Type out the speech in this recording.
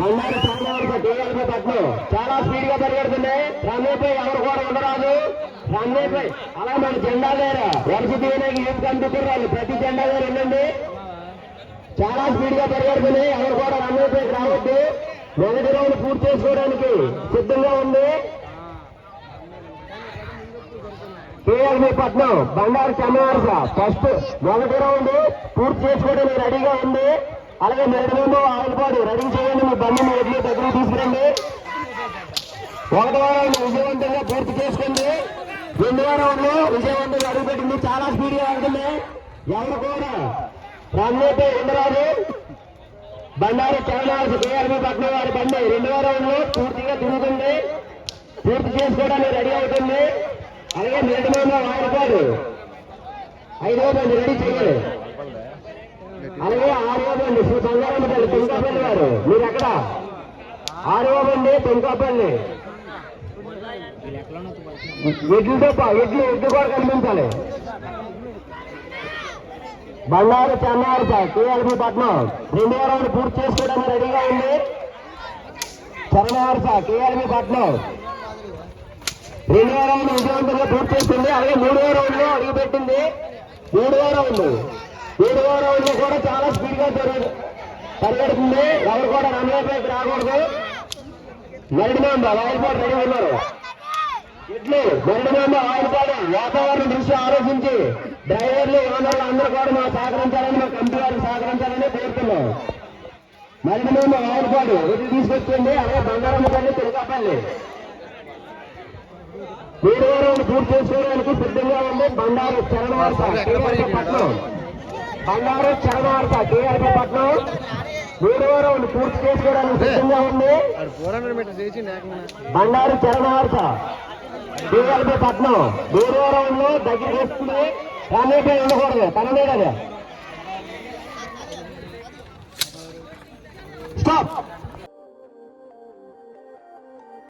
Bandaru Chandrababu KLP పట్నం చాలా స్పీడ్గా పరిగెడుతుంది రన్వేపై ఎవరు కూడా ఉండరాదు. రన్వేపై అలా మన జెండా దగ్గర వరుస తీయడానికి ఏం కనిపిస్తారు ప్రతి జెండా దగ్గర ఉండండి. చాలా స్పీడ్గా పరిగెడుతుంది ఎవరు కూడా రన్వేపై రావద్దు. మొదటి రౌండ్ పూర్తి చేసుకోవడానికి సిద్ధంగా ఉంది. కేఎల్బి పట్నం బండారు చెన్నవరస ఫస్ట్ మొదటి రౌండ్ పూర్తి చేసుకోవడానికి రెడీగా ఉంది. అలాగే మెరడిలో ఆవులపాడు రెడీ చేయండి మీ బండిని ఎడ్లు దగ్గరికి తీసుకురండి. ఒకటి వారం విజయవంతంగా పూర్తి చేసుకుంది. రెండవ వారంలో విజయవంతంగా అడుగుపెట్టింది. చాలా స్పీడ్గా ఉంటుంది ఎవరు కూడా రన్వేపై ఉండరాదు బండారు చంద్రవారస కేఎల్బి పట్నం వారి బండి. రెండవ వారంలో పూర్తిగా తిరుగుతుంది. పూర్తి చేసుకోవడానికి రెడీ అవుతుంది. అలాగే నిర్ణయంలో వాడుకోడు ఐదవ బండి రెడీ చేయాలి బండి శ్రీ బంగారం తల్లి తుంకాపల్లి గారు మీరు ఎక్కడ ఆరవ బండి తుంకాపల్లి ఎడ్లతో పా- ఎడ్లు ఎడ్లు కూడా కనిపించాలి బంగారు చెన్నారు కేఎల్బి పట్నం రెండు వారాలు పూర్తి చేసుకోవడానికి రెడీగా ఉంది చరణవారు కేఎల్బి పట్నం రెండు వారాలు విజయవంతంగా పూర్తి చేస్తుంది అలాగే మూడవ రౌండ్లో అడుగు పెట్టింది మూడవ రౌండ్ మూడవ రౌండ్ కూడా చాలా స్పీడ్గా జరుగుతుంది పరిగెడుతుంది. ఎవరు కూడా రన్వేపైకి రాకూడదు. మెరడి మీద వాయిల్పాడు రెడీ ఉన్నారు. ఇట్లు మెరడి వాయిల్పాడు వాతావరణం దృష్టి ఆలోచించి డ్రైవర్లు ఓనర్లు అందరూ కూడా మాకు సహకరించాలని మా కంపెనీ వారికి సహకరించాలని కోరుతున్నాం. మెరడి మీద వాయిల్పాడు ఇది తీసుకొచ్చింది. అలాగే బంగారమ్మపల్లి తిరుగాపల్లి. మూడవ రౌండ్ పూర్తి చేసుకోవడానికి సిద్ధంగా ఉంది. బండారు చరణవార్త వారి పట్నం. బండారు చరణవార్త కేఆర్పి పట్నం. మూడవ రౌండ్ పూర్తి చేసుకోవడానికి సిద్ధంగా ఉంది. బండారు చరణవార్త కేఆర్పి పట్నం. మూడవ రౌండ్లో దగ్గరికి వస్తుంది రానేపై ఉండకూడదు. తననే కదా. స్టాప్.